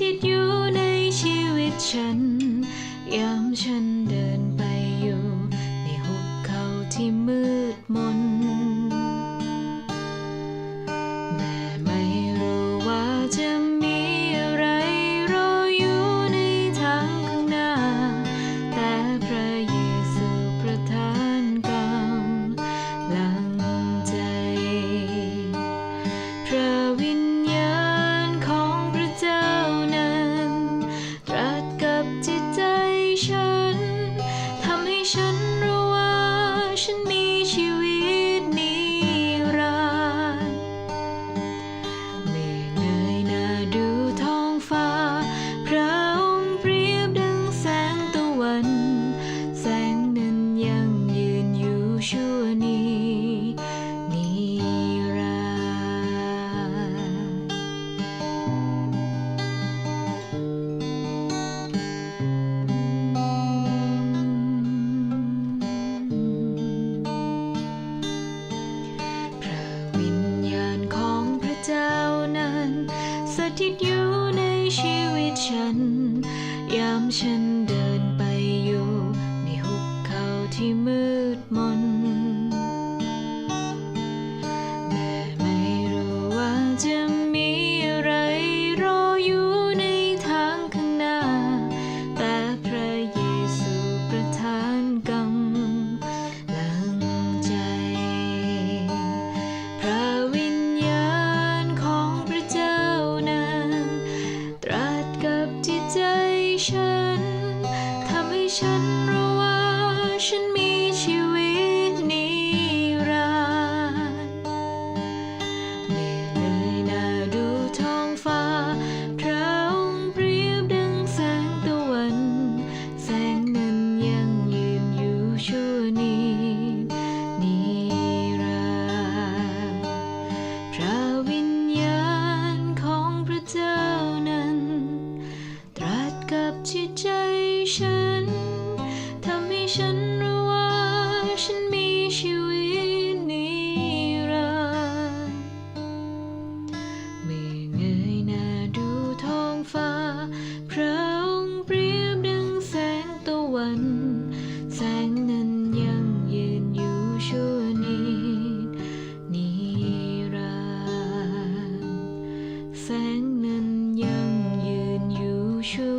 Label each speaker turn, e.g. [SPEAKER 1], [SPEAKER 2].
[SPEAKER 1] ถิต ฉัน ยามฉัน ฉันทำให้ฉันรู้ว่าฉันมีชีวิต พระองค์เปรียบดังแสงตะวัน แสงนั้นยังยืนอยู่ชั่วนิรันด์แสงนั้นยังยืนอยู่ชั่ว